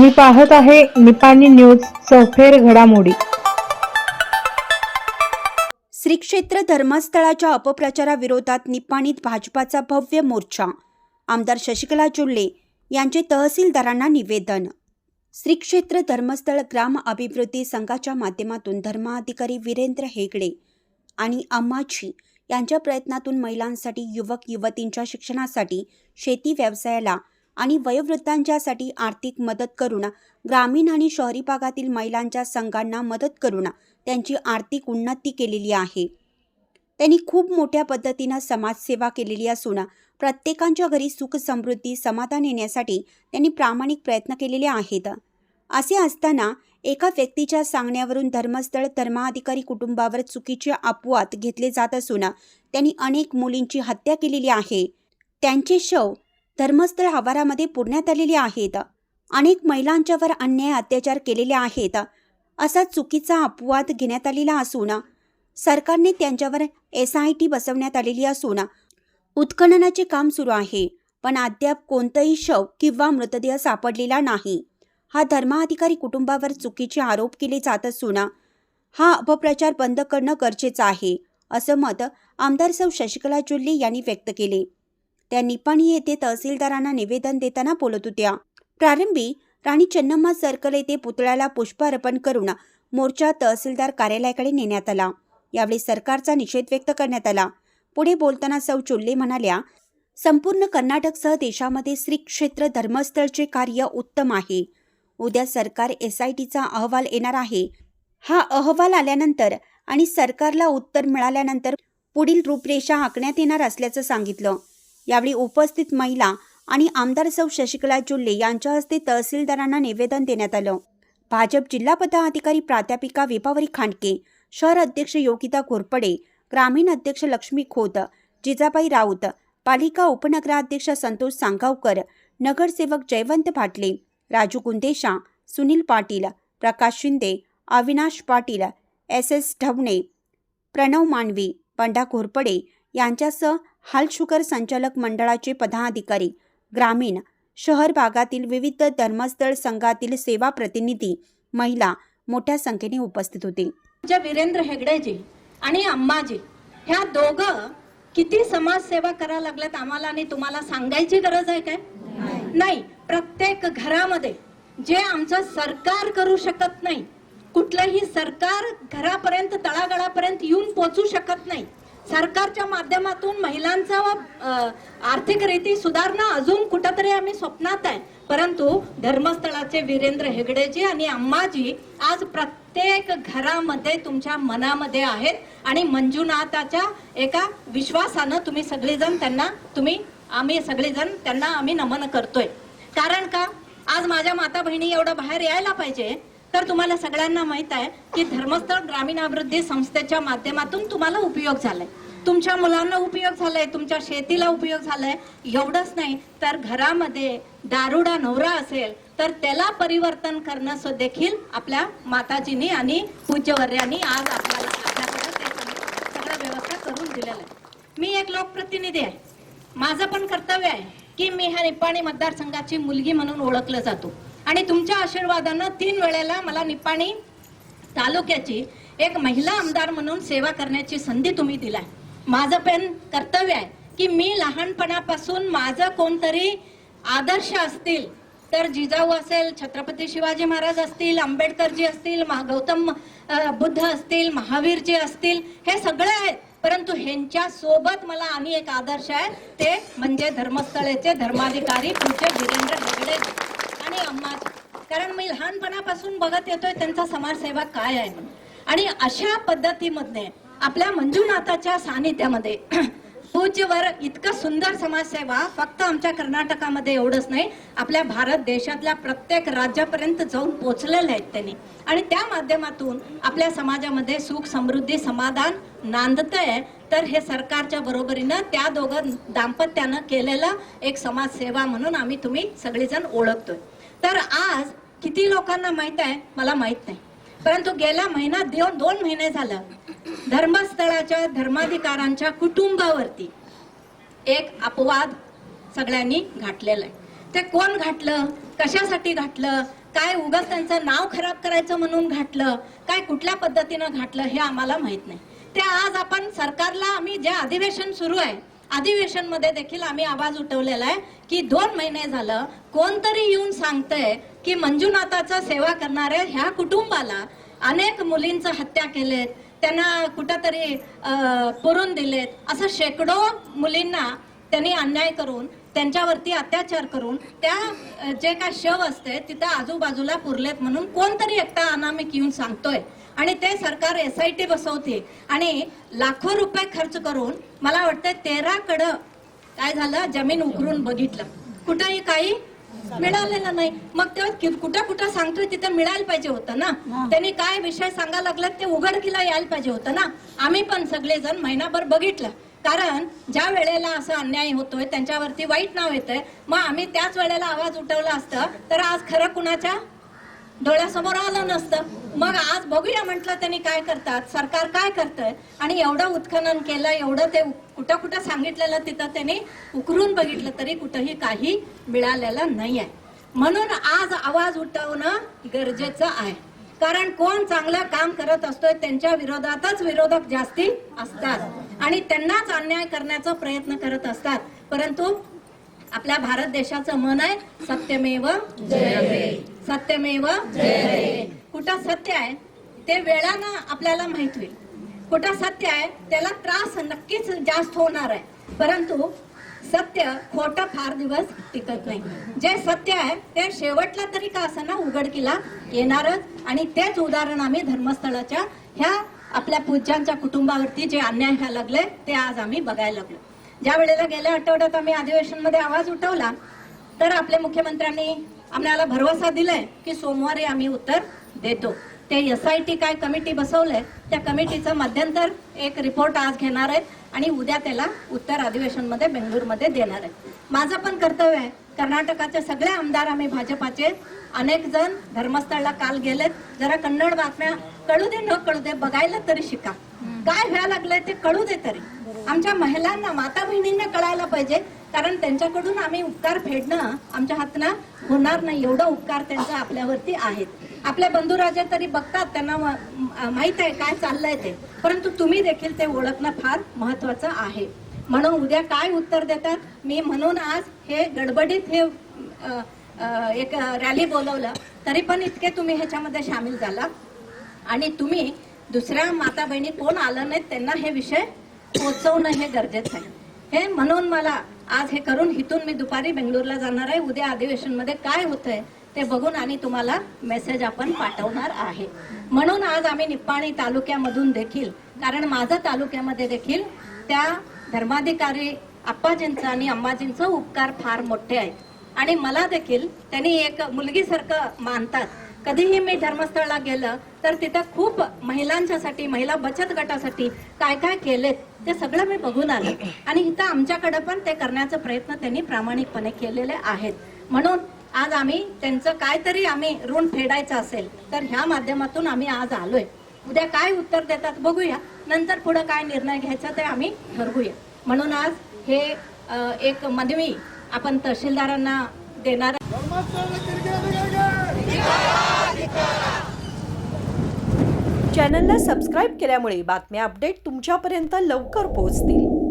तुम्ही पाहत आहे निपाणी न्यूज चौफेर घडामोडी. श्री क्षेत्र धर्मस्थळाच्या अपप्रचाराविरोधात निपाणीत भाजपाचा भव्य मोर्चा. आमदार शशिकला चुल्ले यांचे तहसीलदारांना निवेदन. श्री क्षेत्र धर्मस्थळ ग्राम अभिवृद्धी संघाच्या माध्यमातून धर्माधिकारी वीरेंद्र हेगडे आणि अम्माची यांच्या प्रयत्नातून महिलांसाठी युवक युवतींच्या शिक्षणासाठी शेती व्यवसायाला आणि वयोवृद्धांच्यासाठी आर्थिक मदत करून ग्रामीण आणि शहरी भागातील महिलांच्या संघांना मदत करून त्यांची आर्थिक उन्नती केलेली आहे. त्यांनी खूप मोठ्या पद्धतीनं समाजसेवा केलेली असून प्रत्येकांच्या घरी सुख समृद्धी समाधान येण्यासाठी त्यांनी प्रामाणिक प्रयत्न केलेले आहेत. असे असताना एका व्यक्तीच्या सांगण्यावरून धर्मस्थळ धर्माधिकारी कुटुंबावर चुकीचे अपवाद घेतले जात असून त्यांनी अनेक मुलींची हत्या केलेली आहे. त्यांचे शव धर्मस्थळ आवारामध्ये पुरण्यात आलेले आहेत. अनेक महिलांच्यावर अन्याय अत्याचार केलेले आहेत. असा चुकीचा अपवाद घेण्यात आलेला असून सरकारने त्यांच्यावर एस आय टी बसवण्यात आलेली असून उत्खननाचे काम सुरू आहे. पण अद्याप कोणतंही शव किंवा मृतदेह सापडलेला नाही. हा धर्माधिकारी कुटुंबावर चुकीचे आरोप केले जात असून हा अपप्रचार बंद करणं गरजेचं आहे असं मत आमदार सौ शशिकला चुल्ली यांनी व्यक्त केले. त्या निपाणी येथे तहसीलदारांना निवेदन देताना बोलत होत्या. प्रारंभी राणी चन्नम्मा सर्कल येथे पुतळ्याला पुष्प अर्पण करून मोर्चा तहसीलदार कार्यालयाकडे नेण्यात आला. यावेळी सरकारचा निषेध व्यक्त करण्यात आला. पुढे बोलताना सौ चोल्ले म्हणाल्या संपूर्ण कर्नाटकसह देशामध्ये श्री क्षेत्र धर्मस्थळचे कार्य उत्तम आहे. उद्या सरकार एस आय टीचा अहवाल येणार आहे. हा अहवाल आल्यानंतर आणि सरकारला उत्तर मिळाल्यानंतर पुढील रूपरेषा आखण्यात येणार असल्याचं सांगितलं. यावेळी उपस्थित महिला आणि आमदार सौ शशिकला चुल्ले यांच्या हस्ते तहसीलदारांना निवेदन देण्यात आलं. भाजप जिल्हा पदाधिकारी प्राध्यापिका विभावरी खांडके शहर अध्यक्ष योगिता घोरपडे ग्रामीण अध्यक्ष लक्ष्मी खोत जिजाबाई राऊत पालिका उपनगराध्यक्ष संतोष सांगावकर नगरसेवक जयवंत भाटले राजू गुंदेशा सुनील पाटील प्रकाश शिंदे अविनाश पाटील एस एस ढवणे प्रणव मानवी बंडा घोरपडे यांच्यासह हाल शुगर संचालक मंडळाचे पदाधिकारी ग्रामीण शहर भागातील विविध धर्मस्थळ संघातील सेवा प्रतिनिधी महिला मोठ्या संख्येने उपस्थित होते वीरेंद्र हेगडेजी आणि अम्माजी ह्या दोघं किती समाजसेवा करायला लागल्यात आम्हाला आणि तुम्हाला सांगायची गरज आहे काय? नाही. प्रत्येक घरामध्ये जे आमचं सरकार करू शकत नाही कुठलंही सरकार घरापर्यंत तळागाळापर्यंत येऊन पोचू शकत नाही सरकारच्या माध्यमातून महिलांचा आर्थिक रीती सुधारणा अजून कुठंतरी आम्ही स्वप्नात आहे. परंतु धर्मस्थळाचे वीरेंद्र हेगडेजी आणि अम्माजी आज प्रत्येक घरामध्ये तुमच्या मनामध्ये आहेत आणि मंजुनाथाच्या एका विश्वासानं तुम्ही सगळेजण त्यांना तुम्ही आम्ही सगळेजण त्यांना आम्ही नमन करतोय. कारण का? आज माझ्या माता बहिणी एवढं बाहेर यायला पाहिजे तर तुम्हाला सगळ्यांना माहीत आहे की धर्मस्थळ ग्रामीण अभिवृद्धी संस्थेच्या माध्यमातून तुम्हाला उपयोग झालाय. तुमच्या मुलांना उपयोग झालाय तुमच्या शेतीला उपयोग झालाय. एवढंच नाही तर घरामध्ये दारुडा नवरा असेल तर त्याला परिवर्तन करणं देखील आपल्या माताजींनी आणि पूज्यवर्यांनी आज आपल्याला आपल्याकडे सगळ्या व्यवस्था करून दिलेला आहे. मी एक लोकप्रतिनिधी आहे. माझं पण कर्तव्य आहे की मी ह्या निपाणी मतदारसंघाची मुलगी म्हणून ओळखलं जातो. आणि तुमच्या आशीर्वादानं तीन वेळेला मला निपाणी तालुक्याची एक महिला आमदार म्हणून सेवा करण्याची संधी तुम्ही दिलाय. माझं पण कर्तव्य आहे की मी लहानपणापासून माझं कोणतरी आदर्श असतील तर जिजाऊ असेल छत्रपती शिवाजी महाराज असतील आंबेडकरजी असतील महा- गौतम बुद्ध असतील महावीरजी असतील हे सगळे आहेत. परंतु ह्यांच्या सोबत मला आणि एक आदर्श आहे ते म्हणजे धर्मस्थळेचे धर्माधिकारी पूज्य वीरेंद्र हेगडे आणि अम्माची कारण मी लहानपणापासून बघत येतोय त्यांचा समाजसेवा काय आहे. आणि अशा पद्धतीमध्ये आपल्या मंजुनाथाच्या सानिध्यामध्ये पूज्यवर इतकं सुंदर समाजसेवा फक्त आमच्या कर्नाटकामध्ये एवढंच नाही आपल्या भारत देशातल्या प्रत्येक राज्यापर्यंत जाऊन पोचलेले आहेत त्यांनी. आणि त्या माध्यमातून आपल्या समाजामध्ये सुख समृद्धी समाधान नांदतंय. तर हे सरकारच्या बरोबरीनं त्या दोघं दाम्पत्यानं केलेलं एक समाजसेवा म्हणून आम्ही तुम्ही सगळेजण ओळखतोय. तर आज किती लोकांना माहीत आहे? मला माहीत नाही. परंतु गेला महिना देऊन दोन महिने झालं. धर्मस्थळाच्या धर्माधिकारांच्या कुटुंबावरती एक अपवाद सगळ्यांनी घातलेला आहे. ते कोण घातलं? कशासाठी घातलं? काय उगाच त्यांचं नाव खराब करायचं म्हणून घातलं? काय कुठल्या पद्धतीनं घातलं हे आम्हाला माहीत नाही. ते आज आपण सरकारला आम्ही जे अधिवेशन सुरू आहे अधिवेशनमध्ये देखील आम्ही आवाज उठवलेला आहे की दोन महिने झालं कोणतरी येऊन सांगतंय की मंजुनाथाचा सेवा करणाऱ्या ह्या कुटुंबाला अनेक मुलींचं हत्या केलेत त्यांना कुठंतरी पुरून दिलेत असं शेकडो मुलींना त्यांनी अन्याय करून त्यांच्यावरती अत्याचार करून त्या जे काय शव असते तिथं आजूबाजूला पुरलेत म्हणून कोणतरी एकटा अनामिक येऊन सांगतोय. आणि ते सरकार एस आय टी बसवते. आणि लाखो रुपये खर्च करून मला वाटतं तेरा कडं काय झालं? जमीन उकरून बघितलं. कुठंही काही मिळालेलं नाही. मग तेव्हा कुठं कुठं सांगतोय तिथं मिळायला पाहिजे होतं ना? त्यांनी काय विषय सांगायला लागलात ते उघडकीला यायला पाहिजे होतं ना? आम्ही पण सगळेजण महिनाभर बघितलं. कारण ज्या वेळेला असं अन्याय होतोय त्यांच्यावरती वाईट नाव येतंय मग आम्ही त्याच वेळेला आवाज उठवला असतं तर आज खरं कुणाच्या डोळ्यासमोर आलं नसतं. मग आज बघूया म्हटलं त्यांनी काय करतात. सरकार काय करतंय? आणि एवढं उत्खनन केलं एवढं ते कुठं कुठं सांगितलेलं तिथं त्यांनी उकरून बघितलं तरी कुठंही काही मिळालेलं नाही आहे म्हणून आज आवाज उठवणं गरजेचं आहे. कारण कोण चांगलं काम करत असतोय त्यांच्या विरोधातच विरोधक जास्ती असतात. आणि त्यांनाच अन्याय करण्याचा प्रयत्न करत असतात. परंतु आपल्या भारत देशाचं मन आहे सत्यमेव सत्यमेव कुठं सत्य आहे ते वेळानं आपल्याला माहीत होईल. कुठं सत्य आहे त्याला त्रास नक्कीच जास्त होणार आहे. परंतु सत्य खोटं फार दिवस टिकत नाही. जे सत्य आहे ते शेवटला तरी का असं ना उघडकीला येणारच. आणि तेच उदाहरण आम्ही धर्मस्थळाच्या ह्या आपल्या पूज्यांच्या कुटुंबावरती जे अन्याय व्हायला लागले ते आज आम्ही बघायला लागलो. ज्या वेळेला गेल्या आठवड्यात आम्ही अधिवेशनमध्ये आवाज उठवला तर आपल्या मुख्यमंत्र्यांनी आम्हाला भरवसा दिलाय की सोमवारी आम्ही उत्तर देतो. ते एस आय टी काय कमिटी बसवलंय त्या कमिटीचं मध्यंतर एक रिपोर्ट आज घेणार आहेत आणि उद्या त्याला उत्तर अधिवेशनमध्ये बेंगळूरमध्ये देणार आहेत माझं पण कर्तव्य आहे कर्नाटकाचे सगळे आमदार आम्ही भाजपाचे. अनेक जण धर्मस्थळला काल गेलेत. जरा कन्नड बातम्या कळू दे न कळू दे बघायला तरी शिका. काय व्हायला लागलंय ते कळू दे तरी. आमच्या महिलांना माता बहिणींना कळायला पाहिजे कारण त्यांच्याकडून आम्ही उपकार फेडणं आमच्या हातनं होणार नाही. एवढं उपकार त्यांचा आपल्यावरती आहेत आपले बंधुराजे तरी बघतात त्यांना माहीत आहे काय चाललंय ते. परंतु तुम्ही देखील ते ओळखणं फार महत्वाचं आहे. म्हणून उद्या काय उत्तर देतात? मी म्हणून आज हे गडबडीत हे एक रॅली बोलवलं तरी पण इतके तुम्ही ह्याच्यामध्ये सामील झाला. आणि तुम्ही दुसऱ्या माता बहिणी कोण आलं नाहीत त्यांना हे विषय पोचवणं हे गरजेचं आहे. हे म्हणून मला आज हे करून इथून मी दुपारी बेंगळूरला जाणार आहे. उद्या अधिवेशनमध्ये काय काय होतंय ते बघून आणि तुम्हाला मेसेज आपण पाठवणार आहे. म्हणून आज आम्ही निप्पाणी तालुक्यामधून देखील कारण माझं तालुक्यामध्ये देखील त्या धर्माधिकारी आप्पाजींचं आणि अम्माजींचं उपकार फार मोठे आहेत. आणि मला देखील त्यांनी एक मुलगीसारखं मानतात. कधीही मी धर्मस्थळला गेलं तर तिथं खूप महिलांच्यासाठी महिला बचत गटासाठी काय काय केलेत ते सगळं मी बघून आले. आणि इथं आमच्याकडे पण ते करण्याचा प्रयत्न त्यांनी प्रामाणिकपणे केलेले आहेत. म्हणून आज आम्ही त्यांचं काहीतरी आम्ही ऋण फेडायचं असेल तर ह्या माध्यमातून आम्ही आज आलोय. उद्या काय उत्तर देतात बघूया. नंतर पुढे काय निर्णय घ्यायचा ते आम्ही ठरवूया. म्हणून आज हे एक मधवी आपण तहसीलदारांना देणार चॅनलला सबस्क्राईब केल्यामुळे बातम्या अपडेट तुमच्यापर्यंत लवकर पोहोचतील.